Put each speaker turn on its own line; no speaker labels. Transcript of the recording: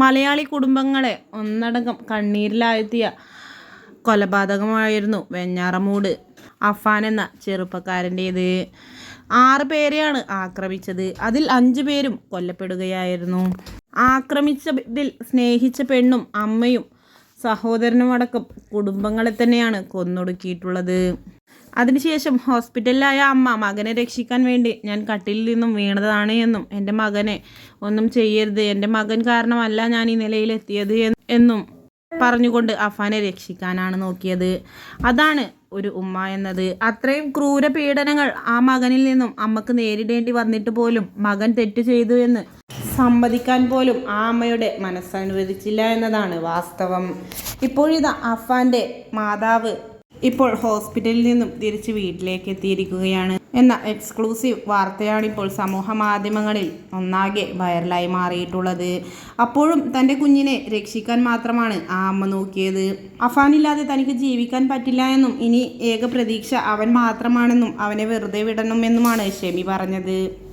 മലയാളി കുടുംബങ്ങളെ ഒന്നടങ്കം കണ്ണീരിലാഴ്ത്തിയ കൊലപാതകമായിരുന്നു വെഞ്ഞാറമൂട്. അഫാൻ എന്ന ചെറുപ്പക്കാരന്റേത്. ആറ് പേരെയാണ് ആക്രമിച്ചത്. അതിൽ അഞ്ചു പേരും കൊല്ലപ്പെടുകയായിരുന്നു. ആക്രമിച്ചതിൽ സ്നേഹിച്ച പെണ്ണും അമ്മയും സഹോദരനുമടക്കം കുടുംബങ്ങളെ തന്നെയാണ് കൊന്നൊടുക്കിയിട്ടുള്ളത്. അതിനുശേഷം ഹോസ്പിറ്റലിലായ അമ്മ മകനെ രക്ഷിക്കാൻ വേണ്ടി ഞാൻ കട്ടിലിൽ നിന്നും വീണതാണ് എന്നും എന്റെ മകനെ ഒന്നും ചെയ്യരുത് എന്റെ മകൻ കാരണമല്ല ഞാൻ ഈ നിലയിലെത്തിയത് എന്ന് പറഞ്ഞുകൊണ്ട് അഫാനെ രക്ഷിക്കാനാണ് നോക്കിയത്. അതാണ് ഒരു ഉമ്മ എന്നത്. അത്രയും ക്രൂര പീഡനങ്ങൾ ആ മകനിൽ നിന്നും അമ്മയ്ക്ക് നേരിടേണ്ടി വന്നിട്ട് പോലും മകൻ തെറ്റ് ചെയ്തു എന്ന് സമ്മതിക്കാൻ പോലും ആ അമ്മയുടെ മനസ്സനുവദിച്ചില്ല എന്നതാണ് വാസ്തവം. ഇപ്പോഴിതാ അഫാന്റെ മാതാവ് ഇപ്പോൾ ഹോസ്പിറ്റലിൽ നിന്നും തിരിച്ച് വീട്ടിലേക്ക് എത്തിയിരിക്കുകയാണ്. എന്ന എക്സ്ക്ലൂസീവ് വാർത്തയാണിപ്പോൾ സമൂഹ മാധ്യമങ്ങളിൽ ഒന്നാകെ വൈറലായി മാറിയിട്ടുള്ളത്. അപ്പോഴും തന്റെ കുഞ്ഞിനെ രക്ഷിക്കാൻ മാത്രമാണ് ആ അമ്മ നോക്കിയത്. അഫാനില്ലാതെ തനിക്ക് ജീവിക്കാൻ പറ്റില്ല എന്നും ഇനി ഏക പ്രതീക്ഷ അവൻ മാത്രമാണെന്നും അവനെ വെറുതെ വിടണമെന്നുമാണ് ഷെമി പറഞ്ഞത്.